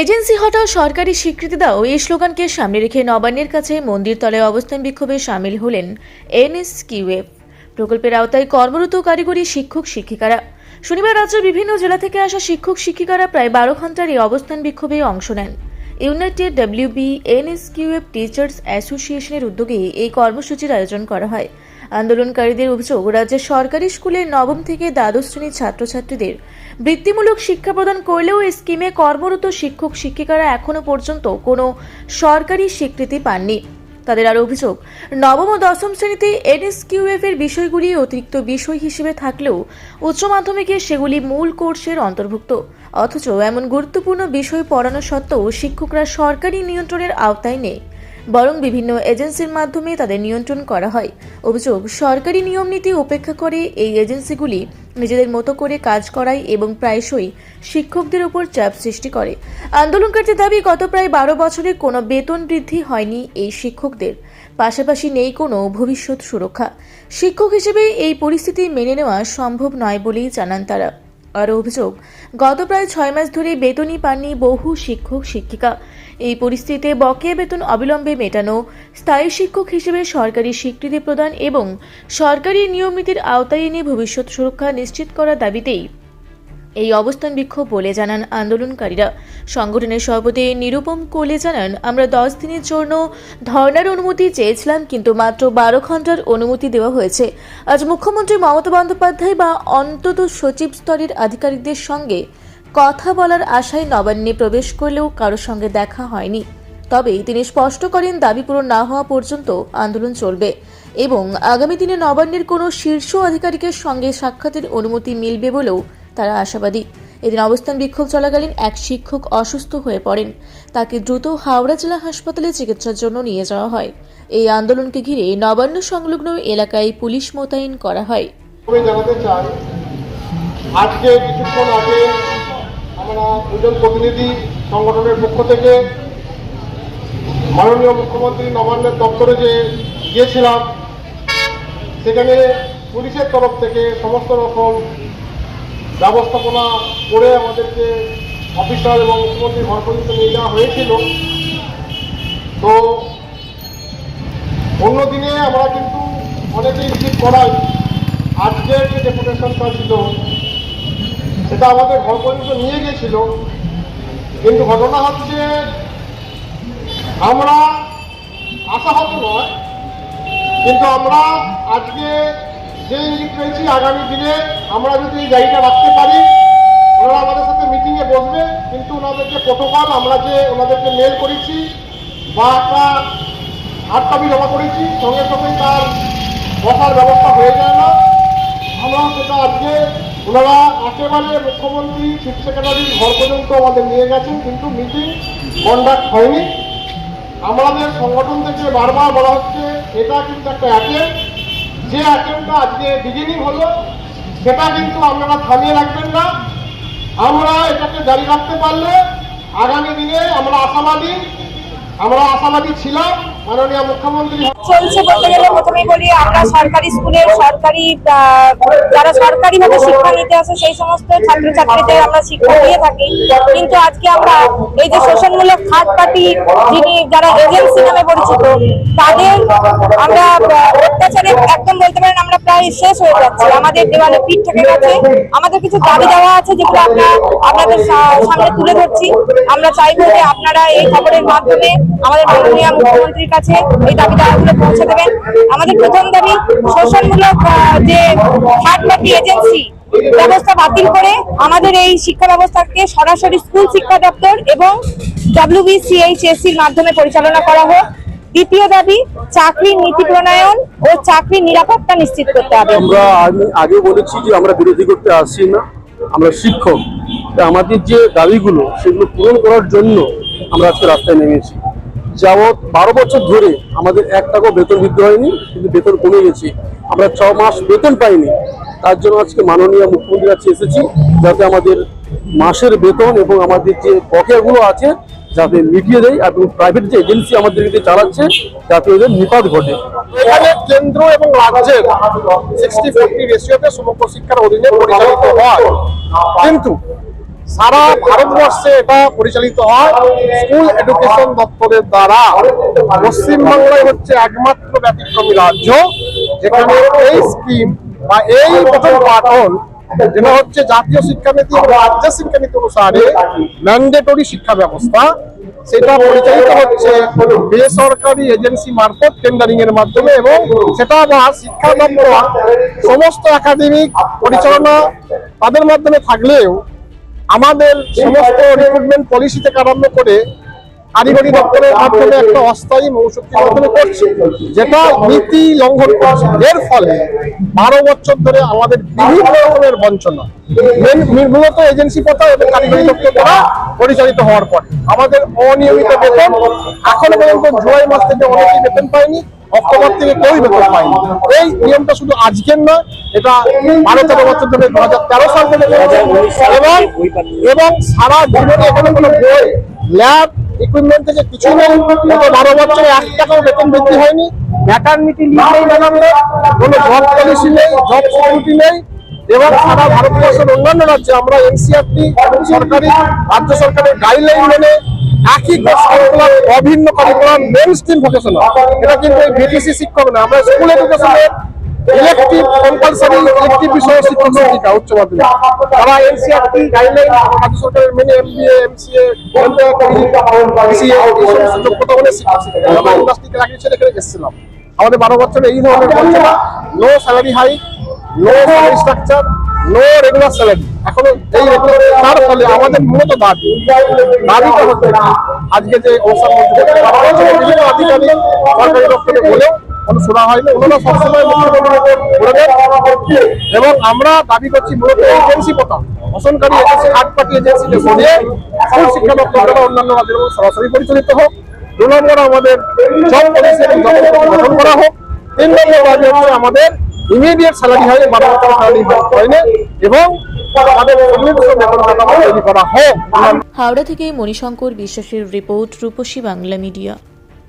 Agency হটাও সরকারি স্বীকৃতি দাও এই স্লোগানকে সামনে রেখে নবান্নের কাছে মন্দির তলায় অবস্থান বিক্ষোভে সামিল হলেন এনএসকিউএফ। প্রকল্পের আওতায় কর্মরত কারিগরি শিক্ষক শিক্ষিকারা। শনিবার রাজ্যের বিভিন্ন জেলা থেকে আসা শিক্ষক শিক্ষিকারা প্রায় বারো ঘণ্টার এই অবস্থান বিক্ষোভে অংশ নেন। ইউনাইটেড ডাব্লিউবি এনএসকিউএফ টিচার্স অ্যাসোসিয়েশনের উদ্যোগে এই কর্মসূচির আয়োজন করা হয়। আন্দোলনকারীদের অভিযোগ, রাজ্যের সরকারি স্কুলের নবম থেকে দ্বাদশ শ্রেণির ছাত্রছাত্রীদের বৃত্তিমূলক শিক্ষা প্রদান করলেও এই স্কিমে কর্মরত শিক্ষক শিক্ষিকারা এখনও পর্যন্ত কোনো সরকারি স্বীকৃতি পাননি। তাদের আরও অভিযোগ, নবম ও দশম শ্রেণীতে এনএসকিউএফ এর বিষয়গুলি অতিরিক্ত বিষয় হিসেবে থাকলেও উচ্চ মাধ্যমিকে সেগুলি মূল কোর্সের অন্তর্ভুক্ত। অথচ এমন গুরুত্বপূর্ণ বিষয় পড়ানো সত্ত্বেও শিক্ষকরা সরকারি নিয়ন্ত্রণের আওতায় নেই। বরং বিভিন্ন এজেন্সির মাধ্যমে তাদের নিয়ন্ত্রণ করা হয়। অভিযোগ, সরকারি নিয়মনীতি উপেক্ষা করে এই এজেন্সিগুলি নিজেদের মতো করে কাজ করায় এবং প্রায়শই শিক্ষকদের উপর চাপ সৃষ্টি করে। আন্দোলনকারীদের দাবি, গত প্রায় বারো বছরে কোনো বেতন বৃদ্ধি হয়নি এই শিক্ষকদের। পাশাপাশি নেই কোনো ভবিষ্যৎ সুরক্ষা। শিক্ষক হিসেবে এই পরিস্থিতি মেনে নেওয়া সম্ভব নয় বলেই জানান তারা। আরও অভিযোগ, গত প্রায় ছয় মাস ধরে বেতনই পাননি বহু শিক্ষক, শিক্ষিকা। এই পরিস্থিতিতে বকেয়া বেতন অবিলম্বে মেটানো, স্থায়ী শিক্ষক হিসেবে সরকারি স্বীকৃতি প্রদান এবং সরকারি নিয়মিতির আওতায় এনে ভবিষ্যৎ সুরক্ষা নিশ্চিত করার দাবিতেই এই অবস্থান বিক্ষোভ বলে জানান আন্দোলনকারীরা। সংগঠনের সভাপতি নিরুপম কোলে জানান, আমরা দশ দিনের জন্য ধর্নার অনুমতি চেয়েছিলাম, কিন্তু মাত্র বারো ঘণ্টার অনুমতি দেওয়া হয়েছে। আজ মুখ্যমন্ত্রী মমতা বন্দ্যোপাধ্যায় বা অন্তত সচিব স্তরের আধিকারিকদের সঙ্গে কথা বলার আশায় নবান্নে প্রবেশ করলেও কারোর সঙ্গে দেখা হয়নি। তবে তিনি স্পষ্ট করেন, দাবি পূরণ না হওয়া পর্যন্ত আন্দোলন চলবে এবং আগামী দিনে নবান্নের কোনো শীর্ষ আধিকারিকের সঙ্গে সাক্ষাতের অনুমতি মিলবে বলেও তারা আশাবাদী। এদিন অবস্থান বিক্ষোভ চলাকালীন এক শিক্ষক অসুস্থ হয়ে পড়েন। তাকে দ্রুত হাওড়া জেলা হাসপাতালে চিকিৎসার জন্য নিয়ে যাওয়া হয়। এই আন্দোলনকে ঘিরে নবান্ন সংলগ্ন এলাকায় পুলিশ মোতায়েন করা হয়। আজকে কিছুক্ষণ আগে আমরা দুজন প্রতিনিধি সংগঠনের পক্ষ থেকে মাননীয় মুখ্যমন্ত্রী নবান্নের দপ্তরে যে গিয়েছিলাম, সেখানে পুলিশের তরফ থেকে সমস্ত রকম ব্যবস্থাপনা করে আমাদেরকে অফিসার এবং মুখ্যমন্ত্রীর ঘর পর্যন্ত নিয়ে যাওয়া হয়েছিল। তো অন্য দিনে আমরা কিন্তু অনেকেই রিসিভ করাই। আজকে যে ডেপুটেশনটা ছিল, সেটা আমাদের ঘর পর্যন্ত নিয়ে গিয়েছিল। কিন্তু ঘটনা হচ্ছে, আমরা আশাহত নয়, কিন্তু আমরা আজকে যে ইঙ্গিত পেয়েছি, আগামী দিনে আমরা যদি এই গাড়িটা রাখতে পারি, ওনারা আমাদের সাথে মিটিংয়ে বসবে, কিন্তু ওনাদের যে প্রোটোকল আমরা যে ওনাদেরকে মেল করেছি বা একটা হার্ড কপি জমা করেছি, সঙ্গে সঙ্গে তার বসার ব্যবস্থা হয়ে যায় না। আমরা সেটা আজকে ওনারা একেবারে মুখ্যমন্ত্রী চিফ সেক্রেটারির ঘর পর্যন্ত আমাদের নিয়ে গেছেন, কিন্তু মিটিং কন্ডাক্ট হয়নি। আমাদের সংগঠন থেকে বারবার বলা হচ্ছে, এটা কিন্তু একটা অ্যাটেম্প যে আইটেমটা আজকে বিগিনিং হলো, সেটা কিন্তু আপনারা থামিয়ে রাখবেন না। আমরা এটাকে জারি রাখতে পারলে আগামী দিনে আমরা আশাবাদী আমরা আশাবাদী ছিলাম। চলছে বলতে গেলে প্রথমেই বলি, আমরা সরকারি স্কুলের সরকারি যারা সরকারি ভাবে শিক্ষা নিতে আসে, সেই সমস্ত ছাত্রছাত্রীদের আমরা শিক্ষা দিয়ে থাকি। কিন্তু আজকে আমরা এই যে শোষণমূলক থার্ড পার্টি যিনি যারা এজেন্সি নামে পরিচিত, তাদের আমরা অত্যাচারে একদম বলতে পারেন আমরা প্রায় শেষ হয়ে যাচ্ছি। আমাদের দেওয়ালে পিঠ থেকে গেছে। আমাদের কিছু দাবি দেওয়া আছে যেগুলো আমরা আপনাদের সামনে তুলে ধরছি। আমরা চাইব যে আপনারা এই খবরের মাধ্যমে আমাদের মাননীয় মুখ্যমন্ত্রীর কাছে এই দাবি দাওয়াগুলো পৌঁছে দেবেন। আমাদের প্রথম দাবি শোষণমূলক যে থার্ড পার্টি এজেন্সি, ব্যবস্থা বাতিল করে আমাদের এই শিক্ষা ব্যবস্থাকে সরাসরি স্কুল শিক্ষা দপ্তর এবং ডাব্লিউবিসিএইচএসসির মাধ্যমে পরিচালনা করা হোক। দ্বিতীয় দাবি চাকরির নীতি প্রণয়ন ও চাকরির নিরাপত্তা নিশ্চিত করতে হবে। আমরা আমি আগে বলেছি যে আমরা বিরোধী করতে আসছি না, আমরা শিক্ষক। আমাদের যে দাবিগুলো, সেগুলো পূরণ করার জন্য আমরা আজকে রাস্তায় নেমেছি। যাবৎ বারো বছর ধরে আমাদের এক টাকাও বেতন বৃদ্ধি হয়নি, কিন্তু বেতন কমে গেছে। আমরা ছ মাস বেতন পাইনি। তার জন্য আজকে মাননীয় মুখ্যমন্ত্রীর কাছে এসেছি যাতে আমাদের মাসের বেতন এবং আমাদের যে বকেয়াগুলো আছে, যাতে মিটিয়ে দেয় এবং প্রাইভেট যে এজেন্সি আমাদেরকে দিয়ে চালাচ্ছে, যাতে ওদের নিপাত ঘটে। এখানে কেন্দ্র এবং রাজ্যের সিক্সটি সমগ্র শিক্ষার অধীনে পরিচালিত হয়। কিন্তু সারা ভারতবর্ষে এটা পরিচালিত হয় স্কুল এডুকেশন দপ্তরের দ্বারা। পশ্চিমবাংলায় হচ্ছে একমাত্র ব্যতিক্রমী রাজ্য, যেখানে এই স্কিম বা এই পঠন পাঠন, যেটা হচ্ছে জাতীয় শিক্ষানীতি এবং রাজ্য শিক্ষানীতি অনুসারে ম্যান্ডেটরি শিক্ষা ব্যবস্থা, সেটা পরিচালিত হচ্ছে বেসরকারি এজেন্সি মারফত টেন্ডারিং এর মাধ্যমে এবং সেটা আবার শিক্ষা দপ্তর, সমস্ত একাডেমিক পরিচালনা তাদের মাধ্যমে থাকলেও আমাদের সমস্ত রিক্রুটমেন্ট পলিসি থেকে আরম্ভ করে কারিগরি দপ্তরের মাধ্যমে একটা অস্থায়ী মাধ্যমে করছে, যেটা নীতি লঙ্ঘন করছে। এর ফলে বারো বছর ধরে আমাদের বিভিন্ন রকমের বঞ্চনা মূলত এজেন্সি পথা এবং কারিগরি দপ্তর দ্বারা পরিচালিত হওয়ার পরে। আমাদের অনিয়মিত বেতন, এখনও পর্যন্ত জুলাই মাস থেকে অনেকেই বেতন পায়নি। অক্টোবর থেকে কেউই বেতন পায়নি। এই নিয়মটা শুধু আজকের নয়, এটা বারো তেরো বছর ধরে দু হাজার তেরো সাল থেকে এবং এবং সারা জীবনে এখানে কোনো বই, ল্যাব ইকুইপমেন্ট থেকে কিছু নেই। গত বারো বছরে এক টাকাও বেতন বৃদ্ধি হয়নি। ম্যাটারনিটি লিভ নেই কোনো জব পলিসি নেই জব সিকিউরিটি নেই। এবং সারা ভারতবর্ষের অন্যান্য রাজ্যে আমরা এনসিআরটি সরকারি, রাজ্য সরকারের গাইডলাইন মেনে একই অভিন্ন কারিকুলাম মেন স্ট্রিম ভোকেশনাল এটা কিন্তু বিটিসি শিক্ষক না, আমরা স্কুল এডুকেশনের তারা আমাদের বারো বছরে এই ধরনের no salary high salary structure no regular salary এই তার ফলে আমাদের মূলত দাবি দাবিটা হচ্ছে আজকে যে সরকারি দপ্তরে এবং আমরা দাবি করছি মূলত এজেন্সি পথা অসনকারী এজেন্সি সরিয়ে স্কুল শিক্ষা দপ্তর দ্বারা অন্যান্য রাজ্যের সরাসরি পরিচালিত হোক। দু নম্বর আমাদের জব পলিসি গঠন করা হোক। তিন নম্বর আমাদের ইমিডিয়েট স্যালারি হয় বারো স্যালারি হয় এবং না হোক হাওড়া থেকে মণিশঙ্কর বিশ্বাসের রিপোর্ট রূপসী বাংলা মিডিয়া।